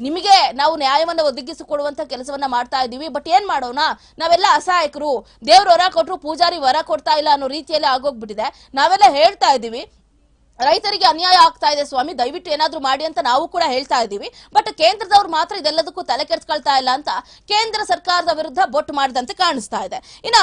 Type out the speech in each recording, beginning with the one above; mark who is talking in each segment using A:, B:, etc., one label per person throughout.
A: ನಿಮಗೆ ನಾವು ನ್ಯಾಯವನ್ನು ಒದಗಿಸಿಕೊಡುವಂತ ಕೆಲಸವನ್ನ ಮಾಡ್ತಾ ಇದ್ದೀವಿ. ಬಟ್ ಏನ್ ಮಾಡೋಣ? ನಾವೆಲ್ಲ ಅಸಹಾಯಕರು. ದೇವ್ರ ವರ ಕೊಟ್ರು ಪೂಜಾರಿ ವರ ಕೊಡ್ತಾ ಇಲ್ಲ ಅನ್ನೋ ರೀತಿಯಲ್ಲಿ ಆಗೋಗ್ಬಿಟ್ಟಿದೆ. ನಾವೆಲ್ಲ ಹೇಳ್ತಾ ಇದ್ದೀವಿ. ರೈತರಿಗೆ ಅನ್ಯಾಯ ಆಗ್ತಾ ಇದೆ ಸ್ವಾಮಿ, ದಯವಿಟ್ಟು ಏನಾದ್ರೂ ಮಾಡಿ ಅಂತ ನಾವು ಕೂಡ ಹೇಳ್ತಾ ಇದ್ದೀವಿ. ಬಟ್ ಕೇಂದ್ರದವ್ರು ಮಾತ್ರ ಇದೆಲ್ಲದಕ್ಕೂ ತಲೆ ಕೆಡ್ಸ್ಕೊಳ್ತಾ ಇಲ್ಲ ಅಂತ ಕೇಂದ್ರ ಸರ್ಕಾರದ ವಿರುದ್ಧ ಬೊಟ್ಟು ಮಾಡಿದಂತೆ ಕಾಣಿಸ್ತಾ ಇದೆ. ಇನ್ನ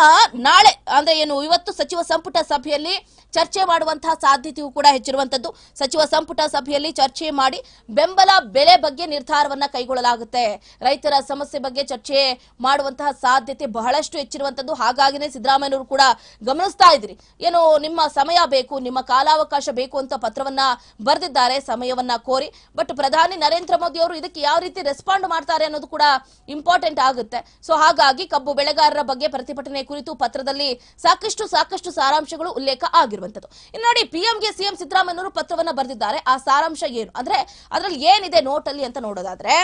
A: ನಾಳೆ, ಅಂದ್ರೆ ಏನು, ಇವತ್ತು ಸಚಿವ ಸಂಪುಟ ಸಭೆಯಲ್ಲಿ ಚರ್ಚೆ ಮಾಡುವಂತಹ ಸಾಧ್ಯತೆಯೂ ಕೂಡ ಹೆಚ್ಚಿರುವಂತದ್ದು ಸಚಿವ ಸಂಪುಟ ಸಭೆಯಲ್ಲಿ ಚರ್ಚೆ ಮಾಡಿ ಬೆಂಬಲ ಬೆಲೆ ಬಗ್ಗೆ ನಿರ್ಧಾರವನ್ನ ಕೈಗೊಳ್ಳಲಾಗುತ್ತೆ. ರೈತರ ಸಮಸ್ಯೆ ಬಗ್ಗೆ ಚರ್ಚೆ ಮಾಡುವಂತಹ ಸಾಧ್ಯತೆ ಬಹಳಷ್ಟು ಹೆಚ್ಚಿರುವಂತದ್ದು ಹಾಗಾಗಿನೇ ಸಿದ್ದರಾಮಯ್ಯನವರು ಕೂಡ ಗಮನಿಸ್ತಾ ಇದ್ರಿ. ಏನು, ನಿಮ್ಮ ಸಮಯ ಬೇಕು, ನಿಮ್ಮ ಕಾಲಾವಕಾಶ ಬೇಕು ಪತ್ರವನ್ನ ಬರೆದಿದ್ದಾರೆ, ಸಮಯವನ್ನ ಕೋರಿ. ಬಟ್ ಪ್ರಧಾನಿ ನರೇಂದ್ರ ಮೋದಿ ಅವರು ಇದಕ್ಕೆ ಯಾವ ರೀತಿ ರೆಸ್ಪಾಂಡ್ ಮಾಡ್ತಾರೆ ಅನ್ನೋದು ಕೂಡ ಇಂಪಾರ್ಟೆಂಟ್ ಆಗುತ್ತೆ. ಸೊ ಹಾಗಾಗಿ ಕಬ್ಬು ಬೆಳೆಗಾರರ ಬಗ್ಗೆ ಪ್ರತಿಭಟನೆ ಕುರಿತು ಪತ್ರದಲ್ಲಿ ಸಾಕಷ್ಟು ಸಾಕಷ್ಟು ಸಾರಾಂಶಗಳು ಉಲ್ಲೇಖ ಆಗಿರುವಂತದ್ದು ಇನ್ನು ನೋಡಿ, ಪಿಎಂಗೆ ಸಿಎಂ ಸಿದ್ದರಾಮಯ್ಯವರು ಪತ್ರವನ್ನ ಬರೆದಿದ್ದಾರೆ. ಆ ಸಾರಾಂಶ ಏನು? ಅಂದ್ರೆ ಅದರಲ್ಲಿ ಏನಿದೆ ನೋಟ್ ಅಲ್ಲಿ ಅಂತ ನೋಡೋದಾದ್ರೆ,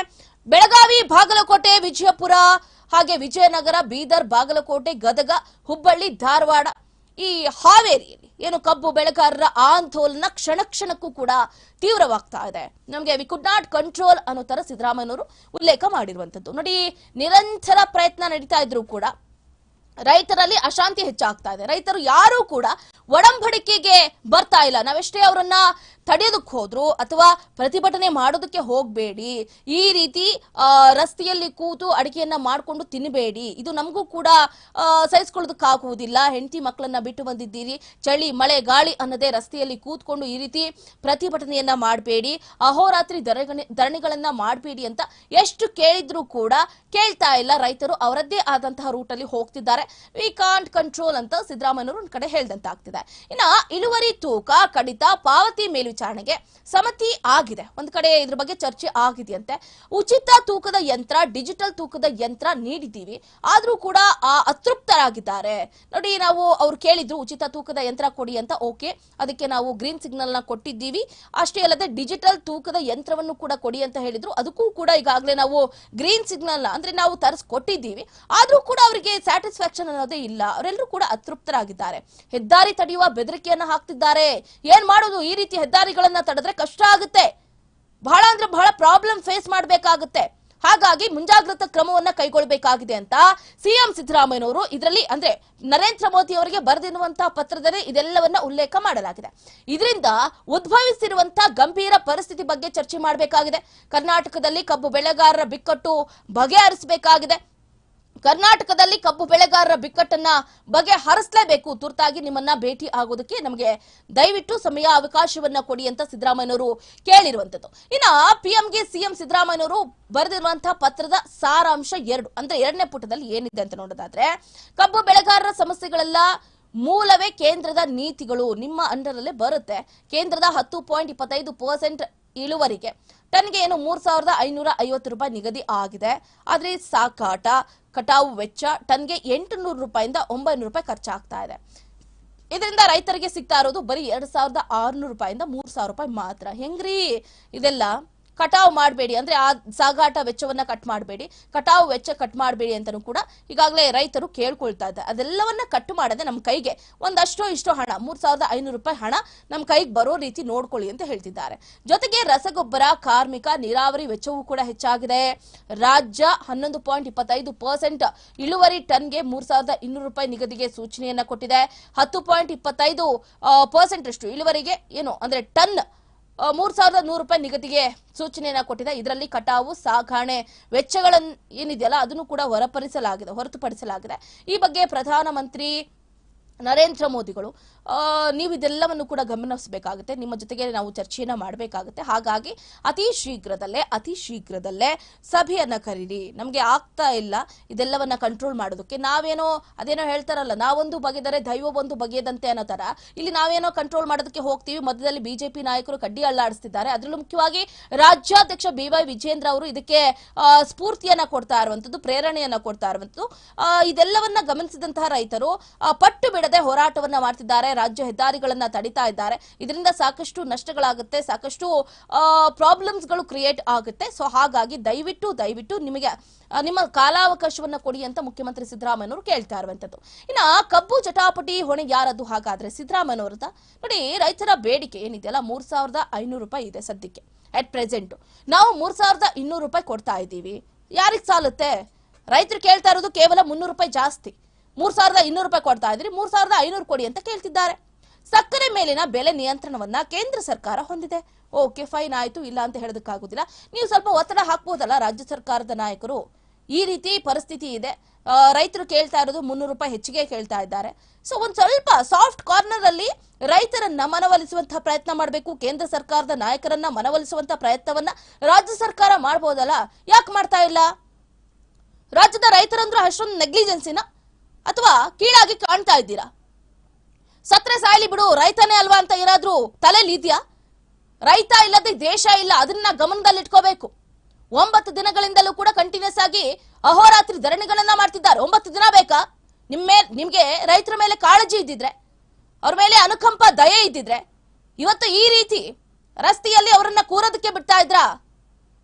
A: ಬೆಳಗಾವಿ, ಬಾಗಲಕೋಟೆ, ವಿಜಯಪುರ, ಹಾಗೆ ವಿಜಯನಗರ, ಬೀದರ್, ಬಾಗಲಕೋಟೆ, ಗದಗ, ಹುಬ್ಬಳ್ಳಿ, ಧಾರವಾಡ ಈ ಹಾವೇರಿಯಲ್ಲಿ ಏನು ಕಬ್ಬು ಬೆಳೆಗಾರರ ಆಂದೋಲನ ಕ್ಷಣ ಕ್ಷಣಕ್ಕೂ ಕೂಡ ತೀವ್ರವಾಗ್ತಾ ಇದೆ. ನಮಗೆ ವಿ ಕುಡ್ ನಾಟ್ ಕಂಟ್ರೋಲ್ ಅನ್ನೋ ತರ ಸಿದ್ದರಾಮಯ್ಯನವರು ಉಲ್ಲೇಖ ಮಾಡಿರುವಂತದ್ದು ನೋಡಿ, ನಿರಂತರ ಪ್ರಯತ್ನ ನಡೀತಾ ಇದ್ರು ಕೂಡ ರೈತರಲ್ಲಿ ಅಶಾಂತಿ ಹೆಚ್ಚಾಗ್ತಾ ಇದೆ. ರೈತರು ಯಾರೂ ಕೂಡ ಒಡಂಬಡಿಕೆಗೆ ಬರ್ತಾ ಇಲ್ಲ. ನಾವೆಷ್ಟೇ ಅವರನ್ನ ತಡೆಯೋದಕ್ಕೆ ಹೋದ್ರು ಅಥವಾ ಪ್ರತಿಭಟನೆ ಮಾಡೋದಕ್ಕೆ ಹೋಗಬೇಡಿ. ಈ ರೀತಿ ರಸ್ತೆಯಲ್ಲಿ ಕೂತು ಅಡಿಕೆಯನ್ನ ಮಾಡ್ಕೊಂಡು ತಿನ್ನಬೇಡಿ ಇದು ನಮಗೂ ಕೂಡ ಸಹಿಸ್ಕೊಳ್ಳೋದಕ್ಕೆ ಸಹಿಸ್ಕೊಳ್ಳೋದಕ್ಕಾಗುವುದಿಲ್ಲ. ಹೆಂಡತಿ ಮಕ್ಕಳನ್ನ ಬಿಟ್ಟು ಬಂದಿದ್ದೀರಿ. ಚಳಿ, ಮಳೆ, ಗಾಳಿ ಅನ್ನದೇ ರಸ್ತೆಯಲ್ಲಿ ಕೂತ್ಕೊಂಡು ಈ ರೀತಿ ಪ್ರತಿಭಟನೆಯನ್ನ ಮಾಡಬೇಡಿ. ಅಹೋರಾತ್ರಿ ಧರಣಿ ಧರಣಿಗಳನ್ನ ಮಾಡಬೇಡಿ ಅಂತ ಎಷ್ಟು ಕೇಳಿದ್ರು ಕೂಡ ಕೇಳ್ತಾ ಇಲ್ಲ. ರೈತರು ಅವರದ್ದೇ ಆದಂತಹ ರೂಟಲ್ಲಿ ಹೋಗ್ತಿದ್ದಾರೆ. ವಿ ಕಾಂಟ್ ಕಂಟ್ರೋಲ್ ಅಂತ ಸಿದ್ದರಾಮಯ್ಯವರು ಒಂದ್ ಕಡೆ ಹೇಳ್ದಂತಾಗ್ತಿದೆ. ಇನ್ನ ಇಳುವರಿ ತೂಕ, ಕಡಿತ, ಪಾವತಿ ಮೇಲ್ವಿಚಾರಣೆಗೆ ಸಮತಿ ಆಗಿದೆ. ಒಂದು ಕಡೆ ಇದ್ರ ಬಗ್ಗೆ ಚರ್ಚೆ ಆಗಿದೆಯಂತೆ. ಉಚಿತ ತೂಕದ ಯಂತ್ರ, ಡಿಜಿಟಲ್ ತೂಕದ ಯಂತ್ರ ನೀಡಿದ್ದೀವಿ. ಆದ್ರೂ ಕೂಡ ಆ ಅತೃಪ್ತರಾಗಿದ್ದಾರೆ. ನೋಡಿ, ನಾವು ಅವ್ರು ಕೇಳಿದ್ರು, ಉಚಿತ ತೂಕದ ಯಂತ್ರ ಕೊಡಿ ಅಂತ. ಓಕೆ, ಅದಕ್ಕೆ ನಾವು ಗ್ರೀನ್ ಸಿಗ್ನಲ್ನ ಕೊಟ್ಟಿದ್ದೀವಿ. ಅಷ್ಟೇ ಅಲ್ಲದೆ ಡಿಜಿಟಲ್ ತೂಕದ ಯಂತ್ರವನ್ನು ಕೂಡ ಕೊಡಿ ಅಂತ ಹೇಳಿದ್ರು. ಅದಕ್ಕೂ ಕೂಡ ಈಗಾಗಲೇ ನಾವು ಗ್ರೀನ್ ಸಿಗ್ನಲ್ ಅಂದ್ರೆ ನಾವು ತರಿಸ್ ಕೊಟ್ಟಿದ್ದೀವಿ ಆದ್ರೂ ಕೂಡ ಅವರಿಗೆ ಸ್ಯಾಟಿಸ್ಫ್ಯಾಕ್ಷನ್ ಅನ್ನೋದೇ ಇಲ್ಲ. ಅವರೆಲ್ಲರೂ ಕೂಡ ಅತೃಪ್ತರಾಗಿದ್ದಾರೆ. ಹೆದ್ದಾರಿ ತಡೆಯುವ ಬೆದರಿಕೆಯನ್ನು ಹಾಕ್ತಿದ್ದಾರೆ. ಏನ್ ಮಾಡೋದು? ಈ ರೀತಿ ಹೆದ್ದಾರಿಗಳನ್ನ ತಡೆದ್ರೆ ಕಷ್ಟ ಆಗುತ್ತೆ. ಬಹಳ ಅಂದ್ರೆ ಬಹಳ ಪ್ರಾಬ್ಲಮ್ ಫೇಸ್ ಮಾಡಬೇಕಾಗುತ್ತೆ. ಹಾಗಾಗಿ ಮುಂಜಾಗ್ರತಾ ಕ್ರಮವನ್ನ ಕೈಗೊಳ್ಳಬೇಕಾಗಿದೆ ಅಂತ ಸಿಎಂ ಸಿದ್ದರಾಮಯ್ಯನವರು ಇದರಲ್ಲಿ ಅಂದ್ರೆ ನರೇಂದ್ರ ಮೋದಿ ಅವರಿಗೆ ಬರೆದಿರುವಂತಹ ಪತ್ರದಲ್ಲಿ ಇದೆಲ್ಲವನ್ನ ಉಲ್ಲೇಖ ಮಾಡಲಾಗಿದೆ. ಇದರಿಂದ ಉದ್ಭವಿಸಿರುವಂತಹ ಗಂಭೀರ ಪರಿಸ್ಥಿತಿ ಬಗ್ಗೆ ಚರ್ಚೆ ಮಾಡಬೇಕಾಗಿದೆ. ಕರ್ನಾಟಕದಲ್ಲಿ ಕಬ್ಬು ಬೆಳೆಗಾರರ ಬಿಕ್ಕಟ್ಟು ಬಗೆಹರಿಸಬೇಕಾಗಿದೆ. ಕರ್ನಾಟಕದಲ್ಲಿ ಕಬ್ಬು ಬೆಳೆಗಾರರ ಬಿಕ್ಕಟ್ಟನ್ನ ಬಗೆಹರಿಸಲೇಬೇಕು. ತುರ್ತಾಗಿ ನಿಮ್ಮನ್ನ ಭೇಟಿ ಆಗೋದಕ್ಕೆ ನಮಗೆ ದಯವಿಟ್ಟು ಸಮಯ, ಅವಕಾಶವನ್ನ ಕೊಡಿ ಅಂತ ಸಿದ್ದರಾಮಯ್ಯನವರು ಕೇಳಿರುವಂತದ್ದು ಇನ್ನ ಪಿಎಂಗೆ ಸಿಎಂ ಸಿದ್ದರಾಮಯ್ಯನವರು ಬರೆದಿರುವಂತಹ ಪತ್ರದ ಸಾರಾಂಶ ಎರಡು, ಅಂದ್ರೆ ಎರಡನೇ ಪುಟದಲ್ಲಿ ಏನಿದೆ ಅಂತ ನೋಡೋದಾದ್ರೆ, ಕಬ್ಬು ಬೆಳೆಗಾರರ ಸಮಸ್ಯೆಗಳೆಲ್ಲ ಮೂಲವೇ ಕೇಂದ್ರದ ನೀತಿಗಳು ನಿಮ್ಮ ಅಂಡರಲ್ಲೇ ಬರುತ್ತೆ. ಕೇಂದ್ರದ ಹತ್ತು ಪಾಯಿಂಟ್ ಇಪ್ಪತ್ತೈದು ಪರ್ಸೆಂಟ್ ಇಳುವರಿಗೆ. ಟನ್ಗೆ ಏನು ಮೂರ್ ಸಾವಿರದ ಐನೂರ ಐವತ್ತು ರೂಪಾಯಿ ನಿಗದಿ ಆಗಿದೆ. ಆದ್ರೆ ಸಾಕಾಟ, ಕಟಾವು ವೆಚ್ಚ ಟನ್ಗೆ ಎಂಟು ನೂರು ರೂಪಾಯಿಂದ ಒಂಬೈನೂರು ರೂಪಾಯಿ ಖರ್ಚಾಗ್ತಾ ಇದೆ. ಇದರಿಂದ ರೈತರಿಗೆ ಸಿಗ್ತಾ ಇರೋದು ಬರೀ ಎರಡ್ ಸಾವಿರದ ಆರ್ನೂರು ರೂಪಾಯಿಂದ ಮೂರ್ ಸಾವಿರ ರೂಪಾಯಿ ಮಾತ್ರ. ಹೆಂಗ್ರಿ ಇದೆಲ್ಲ? ಕಟಾವು ಮಾಡಬೇಡಿ. ಅಂದ್ರೆ ಆ ಸಾಗಾಟ ವೆಚ್ಚವನ್ನ ಕಟ್ ಮಾಡಬೇಡಿ. ಕಟಾವು ವೆಚ್ಚ ಕಟ್ ಮಾಡಬೇಡಿ ಅಂತಾನು ಕೂಡ ಈಗಾಗಲೇ ರೈತರು ಕೇಳ್ಕೊಳ್ತಾ ಇದ್ದಾರೆ. ಅದೆಲ್ಲವನ್ನ ಕಟ್ ಮಾಡದೆ ನಮ್ಮ ಕೈಗೆ ಒಂದಷ್ಟೋ ಇಷ್ಟೋ ಹಣ, ಮೂರ್ ಸಾವಿರದ ಐನೂರು ರೂಪಾಯಿ ಹಣ ನಮ್ಮ ಕೈಗೆ ಬರೋ ರೀತಿ ನೋಡ್ಕೊಳ್ಳಿ ಅಂತ ಹೇಳ್ತಿದ್ದಾರೆ. ಜೊತೆಗೆ ರಸಗೊಬ್ಬರ, ಕಾರ್ಮಿಕ, ನೀರಾವರಿ ವೆಚ್ಚವೂ ಕೂಡ ಹೆಚ್ಚಾಗಿದೆ. ರಾಜ್ಯ ಹನ್ನೊಂದು ಪಾಯಿಂಟ್ ಇಪ್ಪತ್ತೈದು ಪರ್ಸೆಂಟ್ ಇಳುವರಿ ಟನ್ಗೆ ಮೂರ್ ಸಾವಿರದ ಇನ್ನೂರು ರೂಪಾಯಿ ನಿಗದಿಗೆ ಸೂಚನೆಯನ್ನ ಕೊಟ್ಟಿದೆ. ಹತ್ತು ಪಾಯಿಂಟ್ ಇಪ್ಪತ್ತೈದು ಪರ್ಸೆಂಟ್ ಇಳುವರಿಗೆ ಏನು ಅಂದ್ರೆ ಟನ್ ಮೂರ್ ಸಾವಿರದ ನೂರು ರೂಪಾಯಿ ನಿಗದಿಗೆ ಸೂಚನೆಯನ್ನ ಕೊಟ್ಟಿದೆ. ಇದರಲ್ಲಿ ಕಟಾವು, ಸಾಗಣೆ ವೆಚ್ಚಗಳನ್ನು ಏನಿದೆಯಲ್ಲ, ಅದನ್ನು ಕೂಡ ಹೊರಪಡಿಸಲಾಗಿದೆ, ಹೊರತುಪಡಿಸಲಾಗಿದೆ. ಈ ಬಗ್ಗೆ ಪ್ರಧಾನಮಂತ್ರಿ ನರೇಂದ್ರ ಮೋದಿಗಳು ನೀವು ಇದೆಲ್ಲವನ್ನು ಕೂಡ ಗಮನಿಸಬೇಕಾಗುತ್ತೆ. ನಿಮ್ಮ ಜೊತೆಗೆ ನಾವು ಚರ್ಚೆಯನ್ನ ಮಾಡಬೇಕಾಗುತ್ತೆ. ಹಾಗಾಗಿ ಅತಿ ಶೀಘ್ರದಲ್ಲೇ ಅತಿ ಶೀಘ್ರದಲ್ಲೇ ಸಭೆಯನ್ನ ಕರೀರಿ. ನಮಗೆ ಆಗ್ತಾ ಇಲ್ಲ ಇದೆಲ್ಲವನ್ನ ಕಂಟ್ರೋಲ್ ಮಾಡೋದಕ್ಕೆ. ನಾವೇನೋ ಅದೇನೋ ಹೇಳ್ತಾರಲ್ಲ, ನಾವೊಂದು ಬಗೆದರೆ ದೈವ ಒಂದು ಬಗೆಯದಂತೆ ಅನ್ನೋ ಥರ. ಇಲ್ಲಿ ನಾವೇನೋ ಕಂಟ್ರೋಲ್ ಮಾಡೋದಕ್ಕೆ ಹೋಗ್ತೀವಿ. ಮಧ್ಯದಲ್ಲಿ ಬಿಜೆಪಿ ನಾಯಕರು ಕಡ್ಡಿ ಅಳ್ಳಾಡಿಸ್ತಿದ್ದಾರೆ. ಅದರಲ್ಲೂ ಮುಖ್ಯವಾಗಿ ರಾಜ್ಯಾಧ್ಯಕ್ಷ ಬಿ ವೈ ವಿಜೇಂದ್ರ ಅವರು ಇದಕ್ಕೆ ಸ್ಫೂರ್ತಿಯನ್ನು ಕೊಡ್ತಾ ಇರುವಂತದ್ದು ಪ್ರೇರಣೆಯನ್ನ ಕೊಡ್ತಾ ಇರುವಂತದ್ದು ಇದೆಲ್ಲವನ್ನ ಗಮನಿಸಿದಂತಹ ರೈತರು ಪಟ್ಟು ಹೋರಾಟವನ್ನ ಮಾಡ್ತಿದ್ದಾರೆ, ರಾಜ್ಯ ಹೆದ್ದಾರಿಗಳನ್ನ ತಡಿತಾ ಇದ್ದಾರೆ. ಇದರಿಂದ ಸಾಕಷ್ಟು ನಷ್ಟಗಳಾಗುತ್ತೆ, ಸಾಕಷ್ಟು ಪ್ರಾಬ್ಲಮ್ಸ್ಗಳು ಕ್ರಿಯೇಟ್ ಆಗುತ್ತೆ. ಸೊ ಹಾಗಾಗಿ ದಯವಿಟ್ಟು ದಯವಿಟ್ಟು ನಿಮಗೆ ನಿಮ್ಮ ಕಾಲಾವಕಾಶವನ್ನ ಕೊಡಿ ಅಂತ ಮುಖ್ಯಮಂತ್ರಿ ಸಿದ್ದರಾಮಯ್ಯನವರು ಕೇಳ್ತಾ ಇರುವಂತದ್ದು. ಇನ್ನ ಕಬ್ಬು ಚಟಾಪಟಿ ಹೊಣೆ ಯಾರದು ಹಾಗಾದ್ರೆ? ಸಿದ್ದರಾಮಯ್ಯನವರದ ನೋಡಿ, ರೈತರ ಬೇಡಿಕೆ ಏನಿದೆಯಲ್ಲ ಮೂರ್ ಸಾವಿರದ ಐನೂರು ರೂಪಾಯಿ ಇದೆ ಸದ್ಯಕ್ಕೆ ಅಟ್ ಪ್ರೆಸೆಂಟ್ ನಾವು ಮೂರ್ ಸಾವಿರದ ಇನ್ನೂರು ರೂಪಾಯಿ ಕೊಡ್ತಾ ಇದ್ದೀವಿ. ಯಾರಿಗ್ ಸಾಲುತ್ತೆ? ರೈತರು ಕೇಳ್ತಾ ಇರೋದು ಕೇವಲ ಮುನ್ನೂರು ರೂಪಾಯಿ ಜಾಸ್ತಿ. ಮೂರ್ ಸಾವಿರದ ಇನ್ನೂರು ರೂಪಾಯಿ ಕೊಡ್ತಾ ಇದ್ರಿ, ಮೂರ್ ಸಾವಿರದ ಐನೂರು ಕೊಡಿ ಅಂತ ಕೇಳ್ತಿದ್ದಾರೆ. ಸಕ್ಕರೆ ಮೇಲಿನ ಬೆಲೆ ನಿಯಂತ್ರಣವನ್ನ ಕೇಂದ್ರ ಸರ್ಕಾರ ಹೊಂದಿದೆ. ಓಕೆ ಫೈನ್ ಆಯ್ತು, ಇಲ್ಲ ಅಂತ ಹೇಳೋದಕ್ಕಾಗುದಿಲ್ಲ. ನೀವು ಸ್ವಲ್ಪ ಒತ್ತಡ ಹಾಕ್ಬೋದಲ್ಲ ರಾಜ್ಯ ಸರ್ಕಾರದ ನಾಯಕರು? ಈ ರೀತಿ ಪರಿಸ್ಥಿತಿ ಇದೆ. ರೈತರು ಕೇಳ್ತಾ ಇರೋದು ಮುನ್ನೂರು ರೂಪಾಯಿ ಹೆಚ್ಚಿಗೆ ಕೇಳ್ತಾ ಇದ್ದಾರೆ. ಸೊ ಒಂದ್ ಸ್ವಲ್ಪ ಸಾಫ್ಟ್ ಕಾರ್ನರ್ ಅಲ್ಲಿ ರೈತರನ್ನ ಮನವೊಲಿಸುವಂತಹ ಪ್ರಯತ್ನ ಮಾಡಬೇಕು, ಕೇಂದ್ರ ಸರ್ಕಾರದ ನಾಯಕರನ್ನ ಮನವೊಲಿಸುವಂತಹ ಪ್ರಯತ್ನವನ್ನ ರಾಜ್ಯ ಸರ್ಕಾರ ಮಾಡ್ಬೋದಲ್ಲ? ಯಾಕೆ ಮಾಡ್ತಾ ಇಲ್ಲ? ರಾಜ್ಯದ ರೈತರಂದ್ರೂ ಅಷ್ಟೊಂದು ನೆಗ್ಲಿಜೆನ್ಸಿನ ಅಥವಾ ಕೀಳಾಗಿ ಕಾಣ್ತಾ ಇದ್ದೀರಾ? ಸತ್ರೆ ಸಾಯ್ಲಿ ಬಿಡು, ರೈತನೇ ಅಲ್ವಾ ಅಂತ ಏನಾದ್ರೂ ತಲೆಯಲ್ಲಿ ಇದೆಯಾ ರೈತ ಇಲ್ಲದೆ ದೇಶ ಇಲ್ಲ, ಅದನ್ನ ಗಮನದಲ್ಲಿಟ್ಕೋಬೇಕು. ಒಂಬತ್ತು ದಿನಗಳಿಂದಲೂ ಕೂಡ ಕಂಟಿನ್ಯೂಸ್ ಆಗಿ ಅಹೋರಾತ್ರಿ ಧರಣಿಗಳನ್ನ ಮಾಡ್ತಿದ್ದಾರೆ. ಒಂಬತ್ತು ದಿನ ಬೇಕಾ? ನಿಮ್ಮೇ ನಿಮ್ಗೆ ರೈತರ ಮೇಲೆ ಕಾಳಜಿ ಇದ್ದಿದ್ರೆ, ಅವ್ರ ಮೇಲೆ ಅನುಕಂಪ, ದಯೆ ಇದ್ದಿದ್ರೆ, ಇವತ್ತು ಈ ರೀತಿ ರಸ್ತೆಯಲ್ಲಿ ಅವರನ್ನ ಕೂರೋದಕ್ಕೆ ಬಿಡ್ತಾ ಇದ್ರ?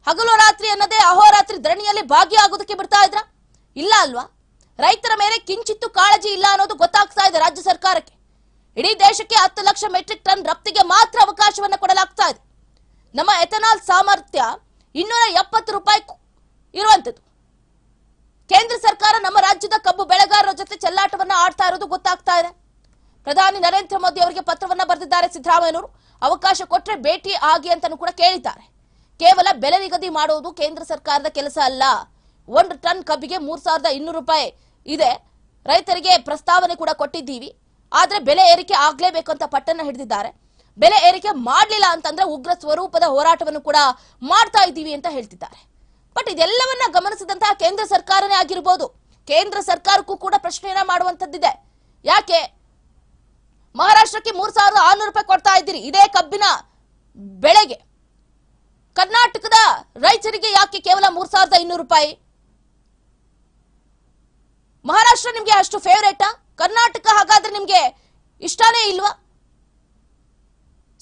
A: ಹಗಲು ರಾತ್ರಿ ಅನ್ನದೇ ಅಹೋರಾತ್ರಿ ಧರಣಿಯಲ್ಲಿ ಭಾಗಿಯಾಗೋದಕ್ಕೆ ಬಿಡ್ತಾ ಇದ್ರ? ಇಲ್ಲ ಅಲ್ವಾ? ರೈತರ ಮೇಲೆ ಕಿಂಚಿತ್ತು ಕಾಳಜಿ ಇಲ್ಲ ಅನ್ನೋದು ಗೊತ್ತಾಗ್ತಾ ಇದೆ ರಾಜ್ಯ ಸರ್ಕಾರಕ್ಕೆ. ಇಡೀ ದೇಶಕ್ಕೆ ಹತ್ತು ಲಕ್ಷ ಮೆಟ್ರಿಕ್ ಟನ್ ರಫ್ತಿಗೆ ಮಾತ್ರ ಅವಕಾಶವನ್ನು ಕೊಡಲಾಗ್ತಾ ಇದೆ. ನಮ್ಮ ಎಥನಾಲ್ ಸಾಮರ್ಥ್ಯ ಇನ್ನೂರ ಎಪ್ಪತ್ತು ರೂಪಾಯಿ ಇರುವಂತದ್ದು ಕೇಂದ್ರ ಸರ್ಕಾರ ನಮ್ಮ ರಾಜ್ಯದ ಕಬ್ಬು ಬೆಳೆಗಾರರ ಜೊತೆ ಚೆಲ್ಲಾಟವನ್ನ ಆಡ್ತಾ ಇರೋದು ಗೊತ್ತಾಗ್ತಾ ಇದೆ. ಪ್ರಧಾನಿ ನರೇಂದ್ರ ಮೋದಿ ಅವರಿಗೆ ಪತ್ರವನ್ನ ಬರೆದಿದ್ದಾರೆ ಸಿದ್ದರಾಮಯ್ಯನವರು. ಅವಕಾಶ ಕೊಟ್ಟರೆ ಭೇಟಿ ಆಗಿ ಅಂತಾನು ಕೂಡ ಕೇಳಿದ್ದಾರೆ. ಕೇವಲ ಬೆಲೆ ನಿಗದಿ ಮಾಡುವುದು ಕೇಂದ್ರ ಸರ್ಕಾರದ ಕೆಲಸ ಅಲ್ಲ. ಒಂದು ಟನ್ ಕಬ್ಬಿಗೆ ಮೂರ್ ಸಾವಿರದ ಇನ್ನೂರು ರೂಪಾಯಿ ಇದೆ. ರೈತರಿಗೆ ಪ್ರಸ್ತಾವನೆ ಕೂಡ ಕೊಟ್ಟಿದ್ದೀವಿ. ಆದರೆ ಬೆಲೆ ಏರಿಕೆ ಆಗಲೇಬೇಕು ಅಂತ ಪಟ್ಟನ್ನ ಹಿಡಿದಿದ್ದಾರೆ. ಬೆಲೆ ಏರಿಕೆ ಮಾಡಲಿಲ್ಲ ಅಂತಂದ್ರೆ ಉಗ್ರ ಸ್ವರೂಪದ ಹೋರಾಟವನ್ನು ಕೂಡ ಮಾಡ್ತಾ ಇದ್ದೀವಿ ಅಂತ ಹೇಳ್ತಿದ್ದಾರೆ. ಬಟ್ ಇದೆಲ್ಲವನ್ನ ಗಮನಿಸಿದಂತಹ ಕೇಂದ್ರ ಸರ್ಕಾರನೇ ಆಗಿರ್ಬೋದು. ಕೇಂದ್ರ ಸರ್ಕಾರಕ್ಕೂ ಕೂಡ ಪ್ರಶ್ನೆಯನ್ನ ಮಾಡುವಂತದ್ದಿದೆ ಯಾಕೆ? ಮಹಾರಾಷ್ಟ್ರಕ್ಕೆ ಮೂರ್ ಸಾವಿರದ ಆರ್ನೂರು ರೂಪಾಯಿ ಕೊಡ್ತಾ ಇದ್ದೀರಿ. ಇದೇ ಕಬ್ಬಿನ ಬೆಳೆಗೆ. ಕರ್ನಾಟಕದ ರೈತರಿಗೆ ಯಾಕೆ ಕೇವಲ ಮೂರ್ ಸಾವಿರದ ಇನ್ನೂರು ರೂಪಾಯಿ? ಮಹಾರಾಷ್ಟ್ರ ನಿಮ್ಗೆ ಅಷ್ಟು ಫೇವರೇಟಾ ಕರ್ನಾಟಕ ಹಾಗಾದ್ರೆ ನಿಮ್ಗೆ ಇಷ್ಟಾನೇ ಇಲ್ವಾ?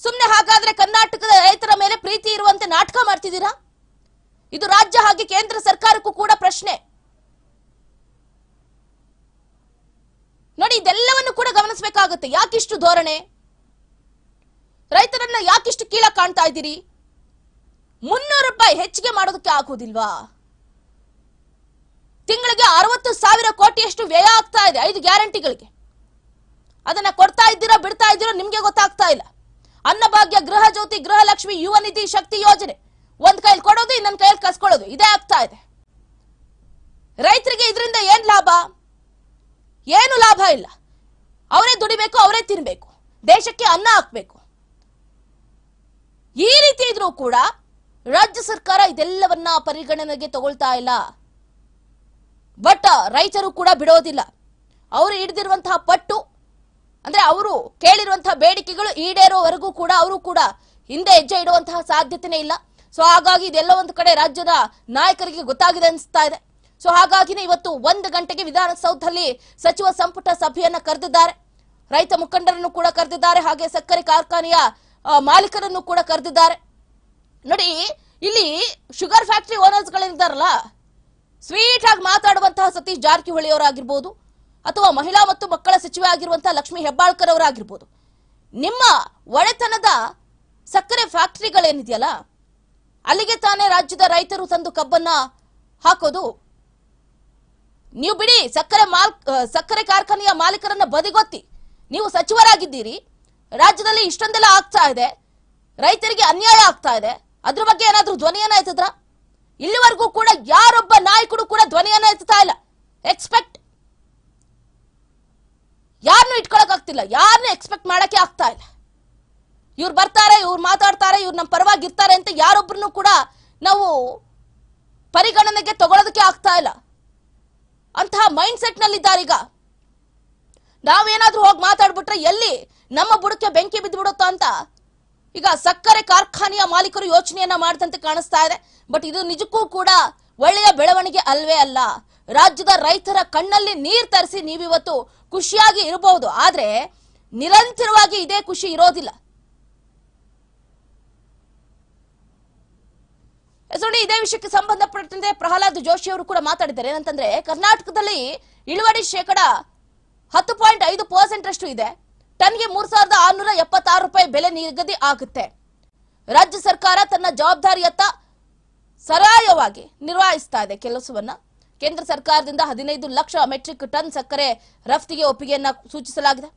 A: ಸುಮ್ನೆ ಹಾಗಾದ್ರೆ ಕರ್ನಾಟಕದ ರೈತರ ಮೇಲೆ ಪ್ರೀತಿ ಇರುವಂತೆ ನಾಟಕ ಮಾಡ್ತಿದ್ದೀರಾ? ಇದು ರಾಜ್ಯ ಹಾಗೆ ಕೇಂದ್ರ ಸರ್ಕಾರಕ್ಕೂ ಕೂಡ ಪ್ರಶ್ನೆ. ನೋಡಿ, ಇದೆಲ್ಲವನ್ನು ಕೂಡ ಗಮನಿಸಬೇಕಾಗುತ್ತೆ. ಯಾಕಿಷ್ಟು ಧೋರಣೆ? ರೈತರನ್ನ ಯಾಕಿಷ್ಟು ಕೀಳ ಕಾಣ್ತಾ ಇದ್ದೀರಿ? ಮುನ್ನೂರು ರೂಪಾಯಿ ಹೆಚ್ಚಿಗೆ ಮಾಡೋದಕ್ಕೆ ಆಗೋದಿಲ್ವಾ? ತಿಂಗಳಿಗೆ ಅರವತ್ತು ಸಾವಿರ ಕೋಟಿಯಷ್ಟು ವ್ಯಯ ಆಗ್ತಾ ಇದೆ, ಐದು ಗ್ಯಾರಂಟಿಗಳಿಗೆ. ಅದನ್ನ ಕೊಡ್ತಾ ಇದ್ದೀರಾ, ಬಿಡ್ತಾ ಇದ್ದೀರೋ, ನಿಮ್ಗೆ ಗೊತ್ತಾಗ್ತಾ ಇಲ್ಲ. ಅನ್ನಭಾಗ್ಯ ಗೃಹ ಜ್ಯೋತಿ, ಗೃಹ ಲಕ್ಷ್ಮಿ, ಯುವ ನಿಧಿ ಶಕ್ತಿ ಯೋಜನೆ. ಒಂದ್ ಕೈಲಿ ಕೊಡೋದು, ಇನ್ನೊಂದು ಕೈಯಲ್ಲಿ ಕಸ್ಕೊಳ್ಳೋದು. ಇದೇ ಆಗ್ತಾ ಇದೆ. ರೈತರಿಗೆ ಇದರಿಂದ ಏನ್ ಲಾಭ? ಏನು ಲಾಭ ಇಲ್ಲ. ಅವರೇ ದುಡಿಬೇಕು, ಅವರೇ ತಿನ್ಬೇಕು. ದೇಶಕ್ಕೆ ಅನ್ನ ಹಾಕ್ಬೇಕು. ಈ ರೀತಿ ಇದ್ರೂ ಕೂಡ ರಾಜ್ಯ ಸರ್ಕಾರ ಇದೆಲ್ಲವನ್ನ ಪರಿಗಣನೆಗೆ ತಗೊಳ್ತಾ ಇಲ್ಲ. ಬಟ್ ರೈತರು ಕೂಡ ಬಿಡೋದಿಲ್ಲ. ಅವರು ಹಿಡಿದಿರುವಂತಹ ಪಟ್ಟು, ಅಂದ್ರೆ ಅವರು ಕೇಳಿರುವಂತಹ ಬೇಡಿಕೆಗಳು ಈಡೇರೋವರೆಗೂ ಕೂಡ ಅವರು ಕೂಡ ಹಿಂದೆ ಹೆಜ್ಜೆ ಇಡುವಂತಹ ಸಾಧ್ಯತೆನೇ ಇಲ್ಲ. ಸೊ ಹಾಗಾಗಿ ಇದೆಲ್ಲ ಒಂದು ಕಡೆ ರಾಜ್ಯದ ನಾಯಕರಿಗೆ ಗೊತ್ತಾಗಿದೆ ಅನಿಸ್ತಾ ಇದೆ. ಸೊ ಹಾಗಾಗಿನೇ ಇವತ್ತು ಒಂದು ಗಂಟೆಗೆ ವಿಧಾನಸೌಧದಲ್ಲಿ ಸಚಿವ ಸಂಪುಟ ಸಭೆಯನ್ನ ಕರೆದಿದ್ದಾರೆ. ರೈತ ಮುಖಂಡರನ್ನು ಕೂಡ ಕರೆದಿದ್ದಾರೆ, ಹಾಗೆ ಸಕ್ಕರೆ ಕಾರ್ಖಾನೆಯ ಮಾಲೀಕರನ್ನು ಕೂಡ ಕರೆದಿದ್ದಾರೆ. ನೋಡಿ, ಇಲ್ಲಿ ಶುಗರ್ ಫ್ಯಾಕ್ಟರಿ ಓನರ್ಸ್ ಗಳಿದ್ದಾರಲ್ಲ ಸ್ವೀಟ್ ಆಗಿ ಮಾತಾಡುವಂತಹ ಸತೀಶ್ ಜಾರಕಿಹೊಳಿ ಅವರಾಗಿರ್ಬೋದು ಅಥವಾ ಮಹಿಳಾ ಮತ್ತು ಮಕ್ಕಳ ಸಚಿವೆ ಆಗಿರುವಂತಹ ಲಕ್ಷ್ಮಿ ಹೆಬ್ಬಾಳ್ಕರ್ ಅವರಾಗಿರ್ಬೋದು. ನಿಮ್ಮ ಒಡೆತನದ ಸಕ್ಕರೆ ಫ್ಯಾಕ್ಟರಿಗಳೇನಿದೆಯಲ್ಲ, ಅಲ್ಲಿಗೆ ತಾನೇ ರಾಜ್ಯದ ರೈತರು ತಂದು ಕಬ್ಬನ್ನ ಹಾಕೋದು. ನೀವು ಬಿಡಿ, ಸಕ್ಕರೆ ಮಾಲ್ ಸಕ್ಕರೆ ಕಾರ್ಖಾನೆಯ ಮಾಲೀಕರನ್ನ ಬದಿಗೊತ್ತಿ, ನೀವು ಸಚಿವರಾಗಿದ್ದೀರಿ. ರಾಜ್ಯದಲ್ಲಿ ಇಷ್ಟೊಂದೆಲ್ಲ ಆಗ್ತಾ ಇದೆ. ರೈತರಿಗೆ ಅನ್ಯಾಯ ಆಗ್ತಾ ಇದೆ. ಅದ್ರ ಬಗ್ಗೆ ಏನಾದ್ರೂ ಧ್ವನಿಯನ್ನ ಎತ್ತಿದ್ರ? ಇಲ್ಲಿವರೆಗೂ ಕೂಡ ಯಾರೊಬ್ಬ ನಾಯಕರು ಕೂಡ ಧ್ವನಿಯನ್ನ ಎತ್ತಾ ಇಲ್ಲ. ಎಕ್ಸ್ಪೆಕ್ಟ್ ಯಾರನ್ನು ಇಟ್ಕೊಳಕ್ ಆಗ್ತಿಲ್ಲ ಯಾರನ್ನು ಎಕ್ಸ್ಪೆಕ್ಟ್ ಮಾಡಕ್ಕೆ ಆಗ್ತಾ ಇಲ್ಲ. ಇವ್ರು ಬರ್ತಾರೆ, ಇವ್ರು ಮಾತಾಡ್ತಾರೆ, ಇವ್ರು ನಮ್ಮ ಪರವಾಗಿ ಇರ್ತಾರೆ ಅಂತ ಯಾರೊಬ್ಬರನ್ನು ಕೂಡ ನಾವು ಪರಿಗಣನೆಗೆ ತಗೊಳ್ಳೋದಕ್ಕೆ ಆಗ್ತಾ ಇಲ್ಲ. ಅಂತಹ ಮೈಂಡ್ ಸೆಟ್ ನಲ್ಲಿದ್ದಾರೆ ಈಗ. ನಾವೇನಾದ್ರೂ ಹೋಗಿ ಮಾತಾಡ್ಬಿಟ್ರೆ ಎಲ್ಲಿ ನಮ್ಮ ಬುಡಕ್ಕೆ ಬೆಂಕಿ ಬಿದ್ದುಬಿಡುತ್ತೋ ಅಂತ ಈಗ ಸಕ್ಕರೆ ಕಾರ್ಖಾನೆಯ ಮಾಲೀಕರು ಯೋಚನೆಯನ್ನ ಮಾಡಿದಂತೆ ಕಾಣಿಸ್ತಾ ಇದೆ. ಬಟ್ ಇದು ನಿಜಕ್ಕೂ ಕೂಡ ಒಳ್ಳೆಯ ಬೆಳವಣಿಗೆ ಅಲ್ವೇ ಅಲ್ಲ. ರಾಜ್ಯದ ರೈತರ ಕಣ್ಣಲ್ಲಿ ನೀರ್ ತರಿಸಿ ನೀವಿವತ್ತು ಖುಷಿಯಾಗಿ ಇರಬಹುದು. ಆದ್ರೆ ನಿರಂತರವಾಗಿ ಇದೇ ಖುಷಿ ಇರೋದಿಲ್ಲ. ನೋಡಿ, ಇದೇ ವಿಷಯಕ್ಕೆ ಸಂಬಂಧಪಟ್ಟಂತೆ ಪ್ರಹ್ಲಾದ್ ಜೋಶಿ ಅವರು ಕೂಡ ಮಾತಾಡಿದ್ದಾರೆ. ಏನಂತಂದ್ರೆ, ಕರ್ನಾಟಕದಲ್ಲಿ ಇಳುವರಿ ಶೇಕಡ ಹತ್ತು ಪಾಯಿಂಟ್ ಐದು ಪರ್ಸೆಂಟ್ ಅಷ್ಟು ಇದೆ. ಟನ್ಗೆ ಮೂರ್ ಸಾವಿರದ ಆರ್ನೂರ ಎಪ್ಪತ್ತಾರು ರೂಪಾಯಿ ಬೆಲೆ ನಿಗದಿ ಆಗುತ್ತೆ. ರಾಜ್ಯ ಸರ್ಕಾರ ತನ್ನ ಜವಾಬ್ದಾರಿಯತ್ತ ಸರಾಯವಾಗಿ ನಿರ್ವಹಿಸ್ತಾ ಇದೆ. ಕೆಲಸವನ್ನ ಕೇಂದ್ರ ಸರ್ಕಾರದಿಂದ ಹದಿನೈದು ಲಕ್ಷ ಮೆಟ್ರಿಕ್ ಟನ್ ಸಕ್ಕರೆ ರಫ್ತಿಗೆ ಒಪ್ಪಿಗೆಯನ್ನ ಸೂಚಿಸಲಾಗಿದೆ.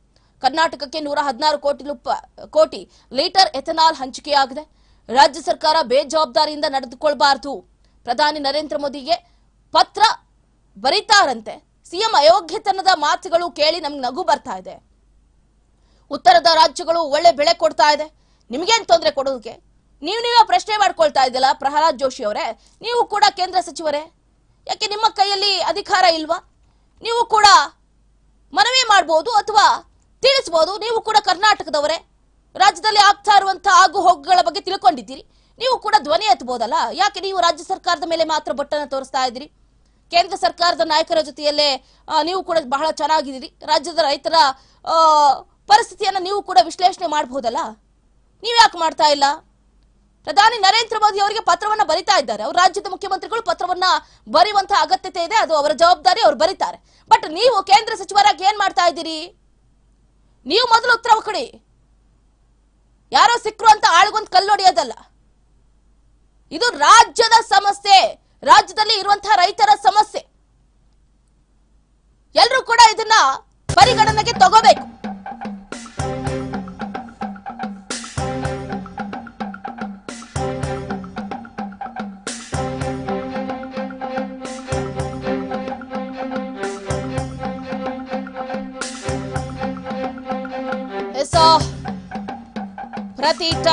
A: ಕರ್ನಾಟಕಕ್ಕೆ ನೂರ ಹದಿನಾರು ಕೋಟಿ ರೂಪ- ಕೋಟಿ ಲೀಟರ್ ಎಥನಾಲ್ ಹಂಚಿಕೆಯಾಗಿದೆ. ರಾಜ್ಯ ಸರ್ಕಾರ ಬೇಜವಾಬ್ದಾರಿಯಿಂದ ನಡೆದುಕೊಳ್ಬಾರದು. ಪ್ರಧಾನಿ ನರೇಂದ್ರ ಮೋದಿಗೆ ಪತ್ರ ಬರೀತಾರಂತೆ. ಸಿಎಂ ಅಯೋಗ್ಯತನದ ಮಾತುಗಳು ಕೇಳಿ ನಮ್ಗೆ ನಗು ಬರ್ತಾ ಇದೆ. ಉತ್ತರದ ರಾಜ್ಯಗಳು ಒಳ್ಳೆ ಬೆಳೆ ಕೊಡ್ತಾ ಇದೆ. ನಿಮಗೇನು ತೊಂದರೆ ಕೊಡೋದಕ್ಕೆ? ನೀವು ನೀವೇ ಪ್ರಶ್ನೆ ಮಾಡ್ಕೊಳ್ತಾ ಇದ್ದಿಲ್ಲ ಪ್ರಹ್ಲಾದ್ ಜೋಶಿ ಅವರೇ? ನೀವು ಕೂಡ ಕೇಂದ್ರ ಸಚಿವರೇ? ಯಾಕೆ ನಿಮ್ಮ ಕೈಯಲ್ಲಿ ಅಧಿಕಾರ ಇಲ್ವಾ? ನೀವು ಕೂಡ ಮನವಿ ಮಾಡ್ಬೋದು ಅಥವಾ ತಿಳಿಸ್ಬೋದು? ನೀವು ಕೂಡ ಕರ್ನಾಟಕದವರೇ? ರಾಜ್ಯದಲ್ಲಿ ಆಗ್ತಾ ಇರುವಂತಹ ಆಗು ಹೋಗುಗಳ ಬಗ್ಗೆ ತಿಳ್ಕೊಂಡಿದ್ದೀರಿ. ನೀವು ಕೂಡ ಧ್ವನಿ ಎತ್ತಬಹುದಲ್ಲ? ಯಾಕೆ ನೀವು ರಾಜ್ಯ ಸರ್ಕಾರದ ಮೇಲೆ ಮಾತ್ರ ಬೊಟ್ಟನ್ನು ತೋರಿಸ್ತಾ ಇದ್ದೀರಿ? ಕೇಂದ್ರ ಸರ್ಕಾರದ ನಾಯಕರ ಜೊತೆಯಲ್ಲೇ ನೀವು ಕೂಡ ಬಹಳ ಚೆನ್ನಾಗಿದ್ದೀರಿ. ರಾಜ್ಯದ ರೈತರ ಪರಿಸ್ಥಿತಿಯನ್ನ ನೀವು ಕೂಡ ವಿಶ್ಲೇಷಣೆ ಮಾಡಬಹುದಲ್ಲ ನೀವು ಯಾಕೆ ಮಾಡ್ತಾ ಇಲ್ಲ? ಪ್ರಧಾನಿ ನರೇಂದ್ರ ಮೋದಿ ಅವರಿಗೆ ಪತ್ರವನ್ನ ಬರಿತಾ ಇದ್ದಾರೆ. ಅವ್ರ ರಾಜ್ಯದ ಮುಖ್ಯಮಂತ್ರಿಗಳು ಪತ್ರವನ್ನ ಬರೆಯುವಂತಹ ಅಗತ್ಯತೆ ಇದೆ, ಅದು ಅವರ ಜವಾಬ್ದಾರಿ, ಅವ್ರು ಬರೀತಾರೆ. ಬಟ್ ನೀವು ಕೇಂದ್ರ ಸಚಿವರಾಗಿ ಏನ್ ಮಾಡ್ತಾ ಇದ್ದೀರಿ? ನೀವು ಮೊದಲು ಉತ್ತರ ಕೊಡಿ. ಯಾರೋ ಸಿಕ್ಕರು ಅಂತ ಆಳ್ಗೊಂದ್ ಕಲ್ಲೊಡೆಯೋದಲ್ಲ ಇದು ರಾಜ್ಯದ ಸಮಸ್ಯೆ. ರಾಜ್ಯದಲ್ಲಿ ಇರುವಂತಹ ರೈತರ ಸಮಸ್ಯೆ. ಎಲ್ಲರೂ ಕೂಡ ಇದನ್ನ ಪರಿಗಣನೆಗೆ ತಗೋಬೇಕು.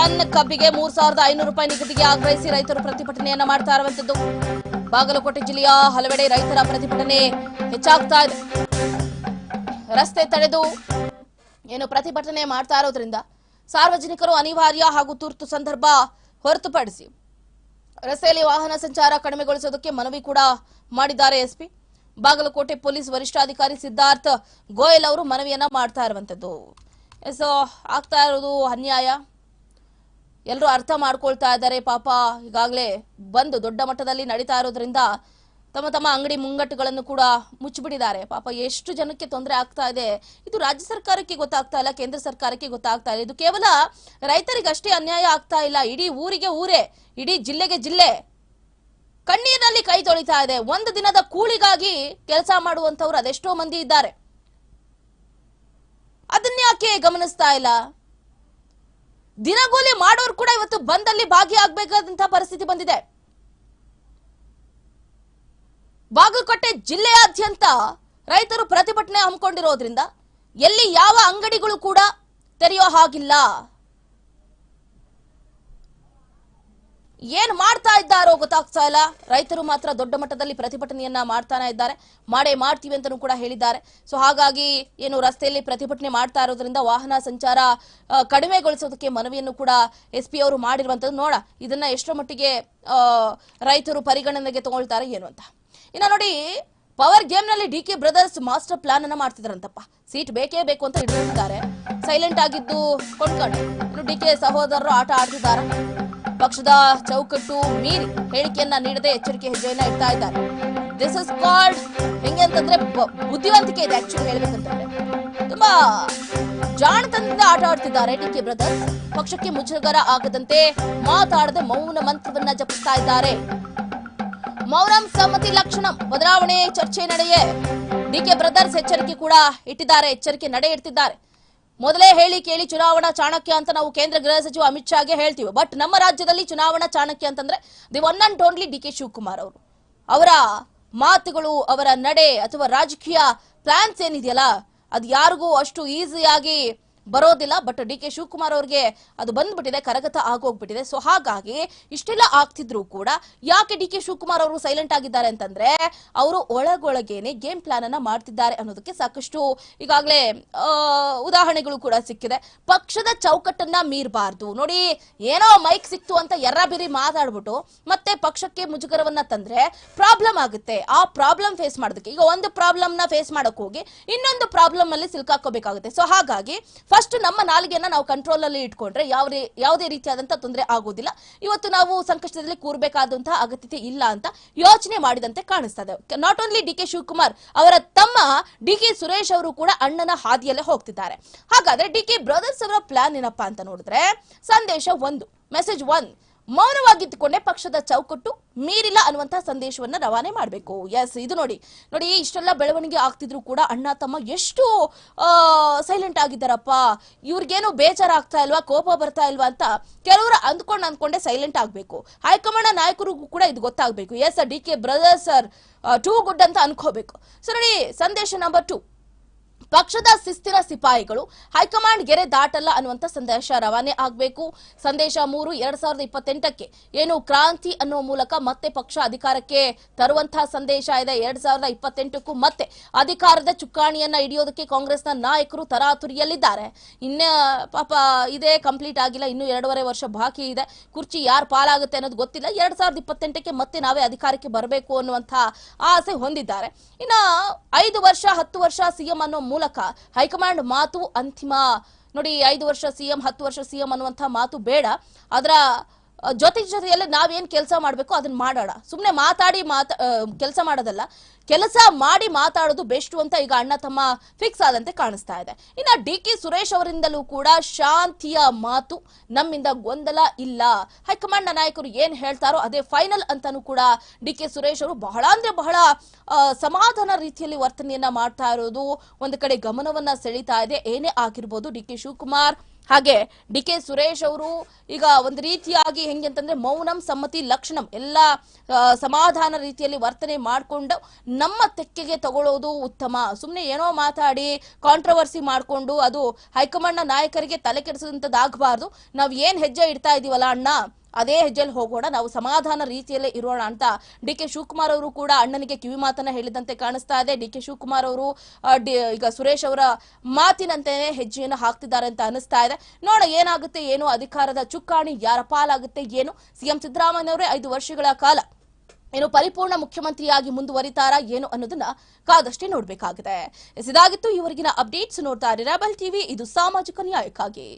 A: ಟನ್ ಕಬ್ಬಿಗೆ ಮೂರ್ ಸಾವಿರದ ಐನೂರು ರೂಪಾಯಿ ನಿಗದಿಗೆ ಆಗ್ರಹಿಸಿ ರೈತರು ಪ್ರತಿಭಟನೆಯನ್ನ ಮಾಡ್ತಾ ಇರುವಂತದ್ದು. ಬಾಗಲಕೋಟೆ ಜಿಲ್ಲೆಯ ಹಲವೆಡೆ ರೈತರ ಪ್ರತಿಭಟನೆ ಹೆಚ್ಚಾಗ್ತಾ ಇದೆ. ರಸ್ತೆ ತಡೆದು ಏನು ಪ್ರತಿಭಟನೆ ಮಾಡ್ತಾ ಇರೋದ್ರಿಂದ ಸಾರ್ವಜನಿಕರು ಅನಿವಾರ್ಯ ಹಾಗೂ ತುರ್ತು ಸಂದರ್ಭ ಹೊರತುಪಡಿಸಿ ರಸ್ತೆಯಲ್ಲಿ ವಾಹನ ಸಂಚಾರ ಕಡಿಮೆಗೊಳಿಸೋದಕ್ಕೆ ಮನವಿ ಕೂಡ ಮಾಡಿದ್ದಾರೆ ಎಸ್ಪಿ. ಬಾಗಲಕೋಟೆ ಪೊಲೀಸ್ ವರಿಷ್ಠಾಧಿಕಾರಿ ಸಿದ್ಧಾರ್ಥ್ ಗೋಯಲ್ ಅವರು ಮನವಿಯನ್ನ ಮಾಡ್ತಾ ಇರುವಂತದ್ದು. ಸೊ ಆಗ್ತಾ ಇರೋದು ಅನ್ಯಾಯ. ಎಲ್ಲರೂ ಅರ್ಥ ಮಾಡ್ಕೊಳ್ತಾ ಇದ್ದಾರೆ. ಪಾಪ ಈಗಾಗಲೇ ಬಂದು ದೊಡ್ಡ ಮಟ್ಟದಲ್ಲಿ ನಡೀತಾ ಇರೋದ್ರಿಂದ ತಮ್ಮ ತಮ್ಮ ಅಂಗಡಿ ಮುಂಗಟ್ಟುಗಳನ್ನು ಕೂಡ ಮುಚ್ಚಿಬಿಟ್ಟಿದ್ದಾರೆ. ಪಾಪ ಎಷ್ಟು ಜನಕ್ಕೆ ತೊಂದರೆ ಆಗ್ತಾ ಇದೆ. ಇದು ರಾಜ್ಯ ಸರ್ಕಾರಕ್ಕೆ ಗೊತ್ತಾಗ್ತಾ ಇಲ್ಲ, ಕೇಂದ್ರ ಸರ್ಕಾರಕ್ಕೆ ಗೊತ್ತಾಗ್ತಾ ಇಲ್ಲ. ಇದು ಕೇವಲ ರೈತರಿಗಷ್ಟೇ ಅನ್ಯಾಯ ಆಗ್ತಾ ಇಲ್ಲ. ಇಡೀ ಊರಿಗೆ ಊರೇ, ಇಡೀ ಜಿಲ್ಲೆಗೆ ಜಿಲ್ಲೆ ಕಣ್ಣೀರಲ್ಲಿ ಕೈ ತೊಳಿತಾ ಇದೆ. ಒಂದು ದಿನದ ಕೂಲಿಗಾಗಿ ಕೆಲಸ ಮಾಡುವಂತವ್ರು ಅದೆಷ್ಟೋ ಮಂದಿ ಇದ್ದಾರೆ. ಅದನ್ನ ಯಾಕೆ ಗಮನಿಸ್ತಾ ಇಲ್ಲ? ದಿನಗೂಲಿ ಮಾಡೋರು ಕೂಡ ಇವತ್ತು ಬಂದಲ್ಲಿ ಭಾಗಿಯಾಗಬೇಕಾದಂತಹ ಪರಿಸ್ಥಿತಿ ಬಂದಿದೆ. ಬಾಗಲಕೋಟೆ ಜಿಲ್ಲೆಯಾದ್ಯಂತ ರೈತರು ಪ್ರತಿಭಟನೆ ಹಮ್ಮಿಕೊಂಡಿರೋದ್ರಿಂದ ಎಲ್ಲಿ ಯಾವ ಅಂಗಡಿಗಳು ಕೂಡ ತೆರೆಯೋ ಹಾಗಿಲ್ಲ. ಏನ್ ಮಾಡ್ತಾ ಇದ್ದಾರೋ ಗೊತ್ತಾಗ್ತಾ ಇಲ್ಲ. ರೈತರು ಮಾತ್ರ ದೊಡ್ಡ ಮಟ್ಟದಲ್ಲಿ ಪ್ರತಿಭಟನೆಯನ್ನ ಮಾಡ್ತಾನೆ ಇದ್ದಾರೆ. ಮಾಡೇ ಮಾಡ್ತೀವಿ ಅಂತಲೂ ಕೂಡ ಹೇಳಿದ್ದಾರೆ. ಸೊ ಹಾಗಾಗಿ ಏನು ರಸ್ತೆಯಲ್ಲಿ ಪ್ರತಿಭಟನೆ ಮಾಡ್ತಾ ಇರೋದ್ರಿಂದ ವಾಹನ ಸಂಚಾರ ಕಡಿಮೆಗೊಳಿಸೋದಕ್ಕೆ ಮನವಿಯನ್ನು ಕೂಡ ಎಸ್ ಪಿ ಅವರು ಮಾಡಿರುವಂತದ್ದು ನೋಡ, ಇದನ್ನ ಎಷ್ಟರ ಮಟ್ಟಿಗೆ ರೈತರು ಪರಿಗಣನೆಗೆ ತಗೊಳ್ತಾರೆ ಏನು ಅಂತ ಇನ್ನ ನೋಡಿ, power ಗೇಮ್ನಲ್ಲಿ D K brothers master plan ಅನ್ನ ಮಾಡ್ತಿದ್ರಂತಪ್ಪ. ಸೀಟ್ ಬೇಕೇ ಬೇಕು ಅಂತ ಹೇಳಿದ್ದಾರೆ ಸೈಲೆಂಟ್ ಆಗಿದ್ದು ಕೊಂಡ್ಕೊಂಡು ಡಿ ಕೆ ಸಹೋದರರು ಆಟ ಆಡ್ತಿದ್ದಾರೆ. ಪಕ್ಷದ ಚೌಕಟ್ಟು ಮೀರಿ ಹೇಳಿಕೆಯನ್ನ ನೀಡದೆ ಎಚ್ಚರಿಕೆ ಹೆಜ್ಜೆಯನ್ನ ಇಡ್ತಾ ಇದ್ದಾರೆ. ದಿಸ್ ಇಸ್ ಕಾಲ್ಡ್ ಹೆಂಗೆ ಅಂತಂದ್ರೆ ಬುದ್ಧಿವಂತಿಕೆ ಇದೆ ಆಕ್ಚುಲಿ ಹೇಳ್ಬೇಕಂತಂದ್ರೆ. ತುಂಬಾ ಜಾಣತನದಿಂದ ಆಟ ಆಡ್ತಿದ್ದಾರೆ ಡಿ ಕೆ ಬ್ರದರ್ಸ್ ಪಕ್ಷಕ್ಕೆ ಮುಜುಗರ ಆಗದಂತೆ ಮಾತಾಡದೆ ಮೌನ ಮಂತ್ರವನ್ನ ಜಪಿಸ್ತಾ ಇದ್ದಾರೆ. ಮೌನಂ ಸಮ್ಮತಿ ಲಕ್ಷಣಂ, ಬದಲಾವಣೆ ಚರ್ಚೆ ನಡೆಯೇ. ಡಿ ಕೆ ಬ್ರದರ್ಸ್ ಎಚ್ಚರಿಕೆ ಕೂಡ ಇಟ್ಟಿದ್ದಾರೆ, ಎಚ್ಚರಿಕೆ ನಡೆ ಇಡ್ತಿದ್ದಾರೆ ಮೊದಲೇ ಹೇಳಿ ಕೇಳಿ ಚುನಾವಣಾ ಚಾಣಕ್ಯ ಅಂತ ನಾವು ಕೇಂದ್ರ ಗೃಹ ಸಚಿವ ಅಮಿತ್ ಶಾಗೆ ಹೇಳ್ತೀವಿ. ಬಟ್ ನಮ್ಮ ರಾಜ್ಯದಲ್ಲಿ ಚುನಾವಣಾ ಚಾಣಕ್ಯ ಅಂತಂದ್ರೆ the one and only D K Shivakumar ಅವರು. ಅವರ ಮಾತುಗಳು, ಅವರ ನಡೆ ಅಥವಾ ರಾಜಕೀಯ ಪ್ಲಾನ್ಸ್ ಏನಿದೆಯಲ್ಲ, ಅದು ಯಾರಿಗೂ ಅಷ್ಟು ಈಸಿಯಾಗಿ ಬರೋದಿಲ್ಲ ಬಟ್ ಡಿ ಕೆ ಶಿವಕುಮಾರ್ ಅವ್ರಿಗೆ ಅದು ಬಂದ್ಬಿಟ್ಟಿದೆ, ಕರಗತ ಆಗೋಗ್ಬಿಟ್ಟಿದೆ. ಸೊ ಹಾಗಾಗಿ ಇಷ್ಟೆಲ್ಲ ಆಗ್ತಿದ್ರು ಕೂಡ ಯಾಕೆ ಡಿ ಕೆ ಶಿವಕುಮಾರ್ ಅವರು ಸೈಲೆಂಟ್ ಆಗಿದ್ದಾರೆ ಅಂತಂದ್ರೆ, ಅವರು ಒಳಗೊಳಗೇನೆ ಗೇಮ್ ಪ್ಲಾನ್ ಅನ್ನ ಮಾಡ್ತಿದ್ದಾರೆ ಅನ್ನೋದಕ್ಕೆ ಸಾಕಷ್ಟು ಈಗಾಗಲೇ ಉದಾಹರಣೆಗಳು ಕೂಡ ಸಿಕ್ಕಿದೆ. ಪಕ್ಷದ ಚೌಕಟ್ಟನ್ನ ಮೀರಬಾರ್ದು. ನೋಡಿ, ಏನೋ ಮೈಕ್ ಸಿಕ್ತು ಅಂತ ಎರ್ರಬಿರಿ ಮಾತಾಡ್ಬಿಟ್ಟು ಮತ್ತೆ ಪಕ್ಷಕ್ಕೆ ಮುಜುಗರವನ್ನ ತಂದ್ರೆ ಪ್ರಾಬ್ಲಮ್ ಆಗುತ್ತೆ. ಆ ಪ್ರಾಬ್ಲಮ್ ಫೇಸ್ ಮಾಡೋದಕ್ಕೆ, ಈಗ ಒಂದು ಪ್ರಾಬ್ಲಮ್ನ ಫೇಸ್ ಮಾಡಕ್ ಹೋಗಿ ಇನ್ನೊಂದು ಪ್ರಾಬ್ಲಮ್ ಅಲ್ಲಿ ಸಿಲ್ಕಾಕೋಬೇಕಾಗುತ್ತೆ ಸೊ ಹಾಗಾಗಿ ಫಸ್ಟ್ ನಮ್ಮ ನಾಲಿಗೆಯನ್ನ ನಾವು ಕಂಟ್ರೋಲ್ ಅಲ್ಲಿ ಇಟ್ಕೊಂಡ್ರೆ ಯಾವ ರೀ- ಯಾವುದೇ ರೀತಿಯಾದಂತಹ ತೊಂದರೆ ಆಗೋದಿಲ್ಲ ಇವತ್ತು ನಾವು ಸಂಕಷ್ಟದಲ್ಲಿ ಕೂರ್ಬೇಕಾದಂತಹ ಅಗತ್ಯತೆ ಇಲ್ಲ ಅಂತ ಯೋಚನೆ ಮಾಡಿದಂತೆ ಕಾಣಿಸ್ತಾ ಇದೆ not only D K Shivakumar ಅವರ ತಮ್ಮ ಡಿ ಕೆ ಸುರೇಶ್ ಅವರು ಕೂಡ ಅಣ್ಣನ ಹಾದಿಯಲ್ಲೇ ಹೋಗ್ತಿದ್ದಾರೆ. ಹಾಗಾದ್ರೆ ಡಿ ಕೆ ಬ್ರದರ್ಸ್ ಅವರ ಪ್ಲಾನ್ ಏನಪ್ಪಾ ಅಂತ ನೋಡಿದ್ರೆ, ಸಂದೇಶ ಒಂದು ಮೆಸೇಜ್ ಒನ್ ಮೌನವಾಗಿದ್ದುಕೊಂಡೇ ಪಕ್ಷದ ಚೌಕಟ್ಟು ಮೀರಿಲ್ಲ ಅನ್ನುವಂತಹ ಸಂದೇಶವನ್ನ ರವಾನೆ ಮಾಡಬೇಕು. ಎಸ್ ಇದು ನೋಡಿ. ನೋಡಿ, ಇಷ್ಟೆಲ್ಲ ಬೆಳವಣಿಗೆ ಆಗ್ತಿದ್ರು ಕೂಡ ಅಣ್ಣ, ತಮ್ಮ ಎಷ್ಟು ಸೈಲೆಂಟ್ ಆಗಿದ್ದಾರಪ್ಪ. ಇವ್ರಿಗೇನು ಬೇಜಾರ ಆಗ್ತಾ ಇಲ್ವಾ, ಕೋಪ ಬರ್ತಾ ಇಲ್ವಾ ಅಂತ ಕೆಲವರು ಅಂದ್ಕೊಂಡು ಅಂದ್ಕೊಂಡೆ ಸೈಲೆಂಟ್ ಆಗ್ಬೇಕು. ಹೈಕಮಾಂಡ್ ನಾಯಕರಿಗೂ ಕೂಡ ಇದು ಗೊತ್ತಾಗಬೇಕು. S D K brother sir too good ಅಂತ ಅನ್ಕೋಬೇಕು. ಸೊ ನೋಡಿ, ಸಂದೇಶ ನಂಬರ್ ಟೂ ಪಕ್ಷದ ಸುಸ್ಥಿರ ಸಿಪಾಯಿಗಳು ಹೈಕಮಾಂಡ್ ಗೆರೆ ದಾಟಲ್ಲ ಅನ್ನುವಂತ ಸಂದೇಶ ರವಾನೆ ಆಗಬೇಕು. ಸಂದೇಶ ಮೂರು, ಎರಡ್ ಸಾವಿರದ ಇಪ್ಪತ್ತೆಂಟಕ್ಕೆ ಏನು ಕ್ರಾಂತಿ ಅನ್ನುವ ಮೂಲಕ ಮತ್ತೆ ಪಕ್ಷ ಅಧಿಕಾರಕ್ಕೆ ತರುವಂತಹ ಸಂದೇಶ ಇದೆ. ಎರಡ್ ಸಾವಿರದ ಇಪ್ಪತ್ತೆಂಟಕ್ಕೂ ಮತ್ತೆ ಅಧಿಕಾರದ ಚುಕ್ಕಾಣಿಯನ್ನ ಹಿಡಿಯೋದಕ್ಕೆ ಕಾಂಗ್ರೆಸ್ನ ನಾಯಕರು ತರಾತುರಿಯಲ್ಲಿದ್ದಾರೆ. ಇನ್ನ, ಪಾಪ, ಇದೇ ಕಂಪ್ಲೀಟ್ ಆಗಿಲ್ಲ. ಇನ್ನು ಎರಡೂವರೆ ವರ್ಷ ಬಾಕಿ ಇದೆ. ಕುರ್ಚಿ ಯಾರು ಪಾಲಾಗುತ್ತೆ ಅನ್ನೋದು ಗೊತ್ತಿಲ್ಲ. ಎರಡ್ ಸಾವಿರದ ಇಪ್ಪತ್ತೆಂಟಕ್ಕೆ ಮತ್ತೆ ನಾವೇ ಅಧಿಕಾರಕ್ಕೆ ಬರಬೇಕು ಅನ್ನುವಂಥ ಆಸೆ ಹೊಂದಿದ್ದಾರೆ. ಇನ್ನ ಐದು ವರ್ಷ, ಹತ್ತು ವರ್ಷ ಸಿಎಂ ಅನ್ನೋ ಮೂಲಕ ಹೈಕಮಾಂಡ್ ಮಾತು ಅಂತಿಮ. ನೋಡಿ, ಐದು ವರ್ಷ ಸಿಎಂ, ಹತ್ತು ವರ್ಷ ಸಿಎಂ ಅನ್ನುವಂಥ ಮಾತು ಬೇಡ. ಅದರ ಜೊತೆ ಜೊತೆಯಲ್ಲಿ ನಾವೇನ್ ಕೆಲಸ ಮಾಡಬೇಕು ಅದನ್ನ ಮಾಡೋಣ. ಸುಮ್ಮನೆ ಮಾತಾಡಿ ಮಾತಾ ಕೆಲಸ ಮಾಡೋದಲ್ಲ. ಕೆಲಸ ಮಾಡಿ ಮಾತಾಡೋದು ಬೆಸ್ಟ್ ಅಂತ ಈಗ ಅಣ್ಣ ತಮ್ಮ ಫಿಕ್ಸ್ ಆದಂತೆ ಕಾಣಿಸ್ತಾ ಇದೆ. ಇನ್ನ ಡಿ ಕೆ ಸುರೇಶ್ ಅವರಿಂದಲೂ ಕೂಡ ಶಾಂತಿಯ ಮಾತು ನಮ್ಮಿಂದ ಗೊಂದಲ ಇಲ್ಲ. ಹೈಕಮಾಂಡ್ ನಾಯಕರು ಏನ್ ಹೇಳ್ತಾರೋ ಅದೇ ಫೈನಲ್ ಅಂತಾನೂ ಕೂಡ ಡಿ ಕೆ ಸುರೇಶ್ ಅವರು ಬಹಳ ಅಂದ್ರೆ ಬಹಳ ಸಮಾಧಾನ ರೀತಿಯಲ್ಲಿ ವರ್ತನೆಯನ್ನ ಮಾಡ್ತಾ ಇರೋದು. ಒಂದು ಕಡೆ ಗಮನವನ್ನ ಸೆಳೀತಾ ಇದೆ. ಏನೇ ಆಗಿರ್ಬೋದು ಡಿ ಕೆ ಶಿವಕುಮಾರ್ ಹಾಗೆ ಡಿ ಕೆ ಸುರೇಶ್ ಅವರು ಈಗ ಒಂದು ರೀತಿಯಾಗಿ ಹೆಂಗೆ ಅಂತಂದ್ರೆ ಮೌನಂ ಸಮ್ಮತಿ ಲಕ್ಷಣಂ ಎಲ್ಲ ಸಮಾಧಾನ ರೀತಿಯಲ್ಲಿ ವರ್ತನೆ ಮಾಡಿಕೊಂಡು ನಮ್ಮ ತೆಕ್ಕೆಗೆ ತಗೊಳ್ಳೋದು ಉತ್ತಮ. ಸುಮ್ಮನೆ ಏನೋ ಮಾತಾಡಿ ಕಾಂಟ್ರವರ್ಸಿ ಮಾಡಿಕೊಂಡು ಅದು ಹೈಕಮಾಂಡ್ನ ನಾಯಕರಿಗೆ ತಲೆ ಕೆಡಿಸಿದಂಥದ್ದಾಗಬಾರ್ದು ನಾವು ಏನು ಹೆಜ್ಜೆ ಇಡ್ತಾ ಇದ್ದೀವಲ್ಲ ಅಣ್ಣ? ಅದೇ ಹೆಜ್ಜೆಯಲ್ಲಿ ಹೋಗೋಣ, ನಾವು ಸಮಾಧಾನ ರೀತಿಯಲ್ಲೇ ಇರೋಣ ಅಂತ ಡಿ ಕೆ ಶಿವಕುಮಾರ್ ಅವರು ಕೂಡ ಅಣ್ಣನಿಗೆ ಕಿವಿ ಮಾತನ್ನ ಹೇಳಿದಂತೆ ಕಾಣಿಸ್ತಾ ಇದೆ. ಡಿ ಕೆ ಶಿವಕುಮಾರ್ ಅವರು ಈಗ ಸುರೇಶ್ ಅವರ ಮಾತಿನಂತೆಯೇ ಹೆಜ್ಜೆಯನ್ನು ಹಾಕ್ತಿದ್ದಾರೆ ಅಂತ ಅನಿಸ್ತಾ ಇದೆ. ನೋಡ ಏನಾಗುತ್ತೆ, ಏನು ಅಧಿಕಾರದ ಚುಕ್ಕಾಣಿ, ಯಾರ ಪಾಲಾಗುತ್ತೆ, ಏನು? ಸಿಎಂ ಸಿದ್ದರಾಮಯ್ಯ ಅವರೇ ಐದು ವರ್ಷಗಳ ಕಾಲ ಏನು ಪರಿಪೂರ್ಣ ಮುಖ್ಯಮಂತ್ರಿಯಾಗಿ ಮುಂದುವರಿತಾರಾ, ಏನು ಅನ್ನೋದನ್ನ ಕಾದಷ್ಟೇ ನೋಡ್ಬೇಕಾಗಿದೆ. ಇದಾಗಿತ್ತು ಇವರಿಗಿನ ಅಪ್ಡೇಟ್ಸ್ ನೋಡ್ತಾ ಇರಿ. ಟಿವಿ, ಇದು ಸಾಮಾಜಿಕ ನ್ಯಾಯಕ್ಕಾಗಿ.